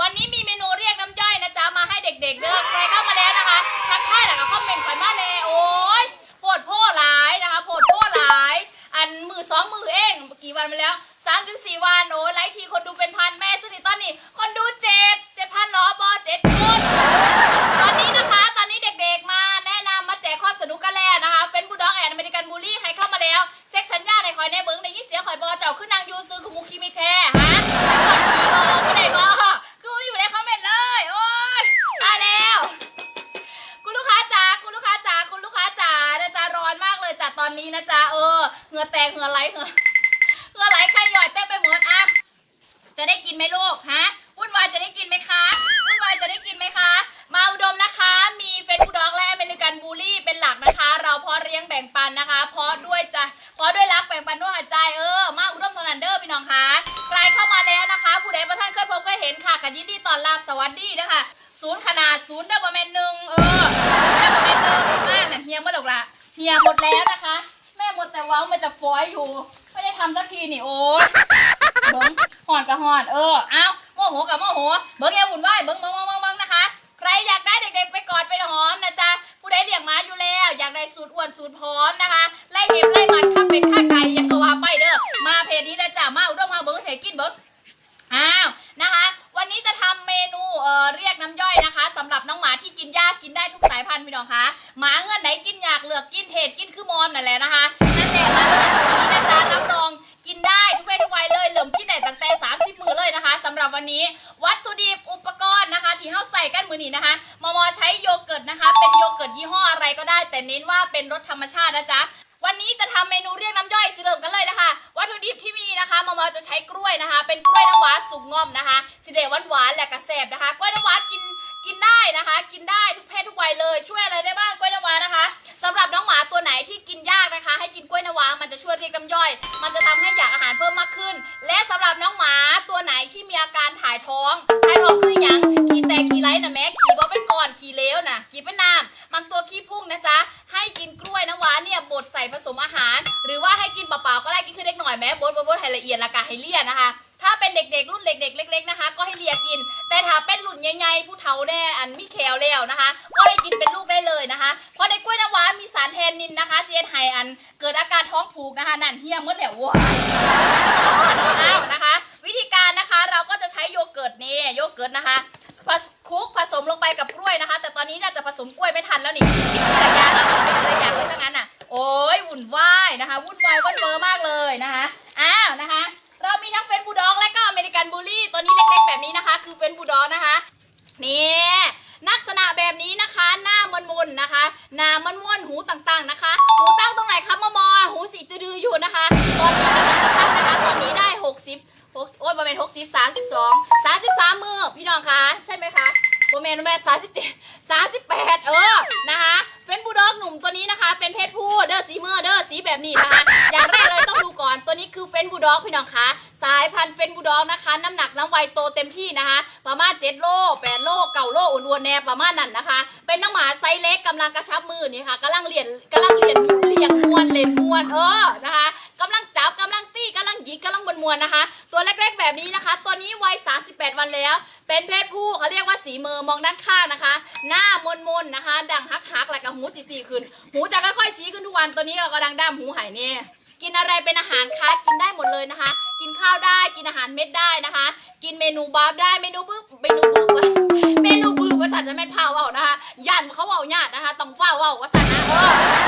วันนี้มีเมนูเรียกน้ำย่อยนะจ๊ะมาให้เด็กๆเด้อใครเข้ามาแล้วนะคะทักทายแล้วก็คอมเมนต์ข่อยมาแน่โอ้ยโพดโพหลายนะคะโพดโพหลาย อันมือสองมือเองกี่วันมาแล้วสามถึงสี่วันโอ้ยไลฟ์ทีคนดูเป็นพันแม่สุดิตอนนี้ คนดูเจ็ดเจ็ดพันล้อบอเจ็ดคนตอนนี้นะคะ ตอนนี้เด็กๆมาแนะนำมาแจกความสนุกกันแล้วนะคะเป็นบูลด็อกแอนอเมริกันบูลลี่ใครเข้ามาแล้วเซ็กสัญญาในคอยในเบิ้งในยี่เสียคอยบอเจ้าขึ้นนางยูซื้อคุมุคิมิแท้ฮะก่อนผีบอก็ได้ นี้นะจ๊ะเออเหงื่อแตกเหงื่อไหลเหงื่อเหงื่อไหลใครหย่อยเต้นไปหมดอะจะได้กินไหมลูกฮะวุ่นวายจะได้กินไหมคะวุ่นวายจะได้กินไหมคะ มาอุดมนะคะ มีเฟนบูด็อกและอเมริกันบูลลี่เป็นหลักนะคะ เราเพาะเลี้ยงแบ่งปันนะคะเพราะด้วยจะเพราะด้วยรักแบ่งปันด้วยหัวใจเออมาอุดมสนันเดอร์พี่น้องคะใครเข้ามาแล้วนะคะ ผู้ใดประท่านเคยพบเคยเห็นค่ะกันยินดีต้อนรับสวัสดีนะคะศูนย์ขนาดศูนย์เดอร์ประมาณหนึ่งเออเดอร์ประมาณหนึ่งมากเนี่ยเฮียเมื่อหรอกละเฮียหมดแล้วนะคะ ม่หมดแต่เว้าไม่แต่ฟอยอยู่ ไม่ได้ทำสักทีนี่โอ๊ยเบิ้งหอนกับหอนเออเอาโมโหกับโมโหเบิ้งแย่วุ่นวายเบิ้งเบิ้งเบิ้งเบิ้งเบิ้งนะคะ ใครอยากได้เด็กๆไปกอดไปหอมนะจ๊ะผู้ใดเลี้ยงหม้าอยู่แล้ว อยากได้สูตรอ้วนสูตรพร้อมนะคะไล่เห็บไล่มันข้าเป็ดข้าไก่ยังก็ว่าไปเด้อมาเพจนี้แล้วจ้ะมาอุดมมาเบิ้งเสกินเบิ้งอ้าวนะคะ วันนี้จะทำเมนูเอ่อเรียกน้ำย่อยนะคะสำหรับน้องหมาที่กินยากกินได้ทุกสายพันธุ์พี่น้องคะหมาเงื่อนไหนกินอยากเลือกกินเทศกินคือมอนนั่นแหละนะคะนั่นแหละ มาเลยสูตรนี้นะจ๊ะรับรองกินได้ทุกเพศทุกวัยเลยเหลือมกินแต่ตั้งแต่ 30 มือเลยนะคะสำหรับวันนี้วัตถุดิบอุปกรณ์นะคะ ที่เฮาใส่กันมือนี้นะคะมอมอใช้โยเกิร์ตนะคะ เป็นโยเกิร์ตยี่ห้ออะไรก็ได้ แต่เน้นว่าเป็นรสธรรมชาตินะจ๊ะวันนี้จะทำเมนูเรียกน้ำย่อยสิเริ่มกันเลยนะคะ วัตถุดิบที่มีนะคะมอมอจะใช้กล้วยนะคะ เป็นกล้วยน้ำว้าสุกงอมนะคะสิเดหวานหวานๆและกระแสบนะคะกล้วยน้ำว้ากินกินได้นะคะ กินได้ทุกเพศทุกวัยเลยช่วยอะไรได้บ้าง น้ำย่อย มันจะทำให้อยากอาหารเพิ่มมากขึ้น และสำหรับน้องหมาตัวไหนที่มีอาการถ่ายท้องถ่ายท้องคือหยังขี่แตกขี้ไรนะแม่ขี่บ่เป็นก่อนขี้เลวนะขี่เป็นน้ำบางตัวขี้พุ่งนะจ๊ะให้กินกล้วยน้ำว้าเนี่ยบดใส่ผสมอาหาร หรือว่าให้กินเปล่าๆก็ได้กินคือเด็กหน่อยแม่บดบดบดให้ละเอียดละกาให้เลี่ยนะคะ เป็นเด็กๆ รุ่นเด็กๆ เล็ก ๆนะคะ ก็ให้เลียกิน แต่ถ้าเป็นรุ่นใหญ่ๆผู้เฒ่าแน่อันมีแคลแล้วนะคะ ก็ให้กินเป็นลูกได้เลยนะคะ เพราะในกล้วยน้ำว้ามีสารแทนนินนะคะเซียนไฮอันเกิดอาการท้องผูกนะคะนั่นเฮียมเมื่อแล้วว้าวนะคะ วิธีการนะคะเราก็จะใช้โยเกิร์ตนี่โยเกิร์ตนะคะผสคลุกผสมลงไปกับกล้วยนะคะ แต่ตอนนี้น่าจะผสมกล้วยไม่ทันแล้วนี่กินเป็นระยะแล้วกินเป็นระยะเลยทั้งนั้นอะโอ้ยวุ่นวายนะคะวุ่นวายวุ่นเวอร์มากเลยนะคะอ้าวนะคะ มีทั้งเฟนบูลด็อกและก็อเมริกันบูลลี่ ตัวนี้เล็กๆ แบบนี้นะคะ คือเฟนบูลด็อกนะคะ นี่ลักษณะแบบนี้นะคะ หน้ามนมนนะคะ หน้ามนมนหูต่างๆนะคะ หูตั้งตรงไหนครับมอมอหูสีจะดืออยู่นะคะ ตอนนี้กำลังตั้งนะคะ ตอนนี้ได้ 60 6โอ้ยประมาณ60 32 33มือพี่น้องคะใช่ไหมคะโบแมนแม่สามสิบเจ็ดสามสิบแปดเออนะคะเฟนบูลด็อกหนุ่มตัวนี้นะคะ เป็นเพศผู้เด้อสีเมื่อเด้อสีแบบนี้นะคะอย่างแรกเลยต้องดูก ตัวนี้คือเฟนบูด็อกพี่น้องคะสายพันธุ์เฟนบูด็อกนะคะ น้ำหนักน้ำวัยโตเต็มที่นะคะ ประมาณ7โล8โลเก่าโลอ้วนๆแนประมาณนั้นนะคะ เป็นน้องหมาไซส์เล็กกำลังกระชับมือนี่ค่ะกำลังเรียนกำลังเรียนเลียงมวนเล่นมวนเออนะคะกำลังจับกำลังตีกำลังหยิกกำลังมวนๆนะคะ ตัวเล็กๆแบบนี้นะคะ ตัวนี้วัย 38 วันแล้ว เป็นเพศผู้เขาเรียกว่าสีเมอมองด้านข้างนะคะ หน้ามนมนนะคะ ดังฮักฮักๆแล้วก็หูสีสีขึ้น หูจะค่อยๆชี้ขึ้นทุกวันตัวนี้เราก็ดังด้ามหูหายเนี่ย กินอะไรเป็นอาหารคะกินได้หมดเลยนะคะ กินข้าวได้กินอาหารเม็ดได้นะคะ กินเมนูบาร์ฟได้เมนูปึ๊บเมนูบึ้บเมนูบึ้บว่าสันจะแม่นพาวเว้านะคะยันเขาเว้าญาตินะคะต้องฟ้าเว้าว่าสันนะ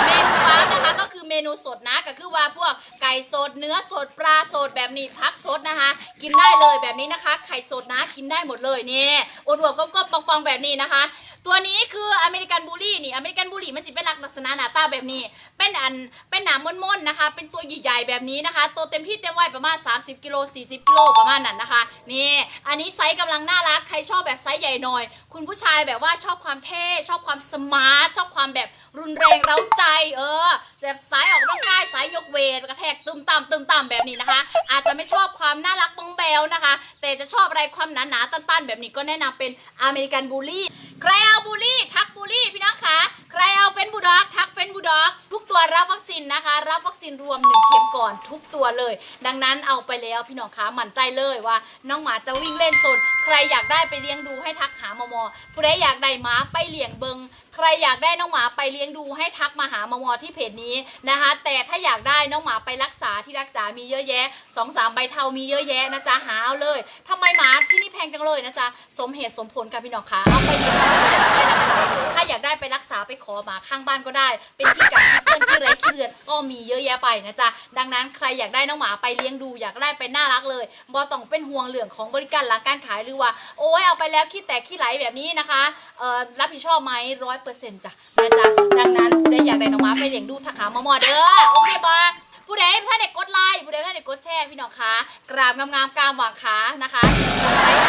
เมนูบาร์ฟนะคะก็คือเมนูสดนะก็คือว่าพวกไก่สดเนื้อสดปลาสดแบบนี้พักสดนะคะ กินได้เลยแบบนี้นะคะ ไข่สดนะกินได้หมดเลยเนี่ยอวดๆก็ปองๆแบบนี้นะคะ ตัวนี้คืออเมริกันบูลลี่นี่อเมริกันบูลลี่มันสิเป็นลักษณะหน้าตาแบบนี้ เป็นอันเป็นหนามม่นๆนะคะ เป็นตัวใหญ่ๆแบบนี้นะคะตัวเต็มที่เต็มวัยประมาณ 30กิโล40กิโลประมาณนั้นนะคะนี่อันนี้ไซส์กำลังน่ารักใครชอบแบบไซส์ใหญ่หน่อย คุณผู้ชายแบบว่าชอบความเท่ชอบความสมาร์ทชอบความแบบรุนแรงเร้าใจเออแบบสายออกกำลังก ยสายยกเวทกระแทกตึมต่ำตึมต่ำแบบนี้นะคะ อาจจะไม่ชอบความน่ารักบ้องแบวนะคะ แต่จะชอบอะไรความหนาหนาๆตันๆ แบบนี้ก็แนะนำเป็นอเมริกันบูลลี่ใครเอาบูลลี่ ทักบูลลี่พี่น้องคะใครเอาเฟนบูลด็อกทักเฟนบูลด็อกทุกตัวรับวัคซีนนะคะ รับวัคซีนรวมหนึ่งเข็มก่อนทุกตัวเลย ดังนั้นเอาไปแล้วพี่น้องคะมั่นใจเลยว่า น้องหมาจะวิ่งเล่นโซนใครอยากได้ไปเลี้ยงดูให้ทัก มอมอผู้ใดอยากได้หมาไปเลี้ยงเบิงใครอยากได้น้องหมาไปเลี้ยงดูให้ทักมาหามมอที่เพจนี้นะคะ แต่ถ้าอยากได้น้องหมาไปรักษาที่รักษามีเยอะแยะสองสามใบเทามีเยอะแยะนะจ๊ะหาเอาเลยทำไมหมาที่นี่แพงจังเลยนะจ๊ะสมเหตุสมผลค่ะพี่น้องคะเอาไปเลี้ยงดูไปรักษาถ้าอยากได้ไปรักษาไปขอหมาข้างบ้านก็ได้ เป็นที่กัดเพื่อนที่ไร้ขี้เลือนก็มีเยอะแยะไปนะจ๊ะดังนั้นใครอยากได้น้องหมาไปเลี้ยงดู อยากได้ไปน่ารักเลยบอต้องเป็นห่วงเรื่องของบริการหลังการขายหรือว่า โอ้ยเอาไปแล้วขี้แตกขี้ไหลแบบนี้นะคะเอ่อรับผิดชอบไหมร้อยเปอร์เซ็นต์จ้ะนะจ๊ะดังนั้นผู้ใดอยากได้น้องหมาไปเลี้ยงดูทักหามอมอเด้อโอเคบอผู้ใดถ้าเด็กกดไลค์ผู้ใดถ้าเด็กกดแชร์พี่น้องคะกราบงามๆกรามหวางขานะคะกดไลค์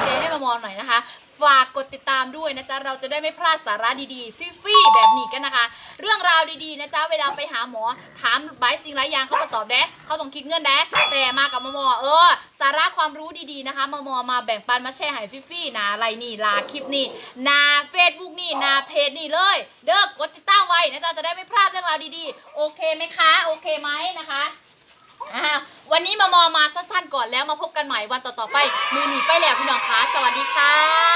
แชร์ให้มามอหน่อยนะคะ ฝากกดติดตามด้วยนะจ๊ะเราจะได้ไม่พลาดสาระดีๆฟรีๆแบบนี้กันนะคะ เรื่องราวดีๆนะจ๊ะเวลาไปหาหมอถามบายสิ่งหลายอย่างเขาก็ตอบแด้เขาต้องคิดเงินแด้แต่มากับมอมอเออ สาระความรู้ดีๆนะคะ มามอมาแบ่งปันมาแชร์ให้ฟรีๆนะอะไรนี่ลาคลิปนี่นาเฟซบุ๊กนี่นาเพจนี่เลย เด้อกดติดตามไว้นะจ๊ะจะได้ไม่พลาดเรื่องราวดีๆ โอเคไหมคะ โอเคไหมนะคะวันนี้มามอมาสั้นๆก่อนแล้วมาพบกันใหม่วันต่อๆไป มือหนีไปแล้วพี่น้องคะสวัสดีค่ะ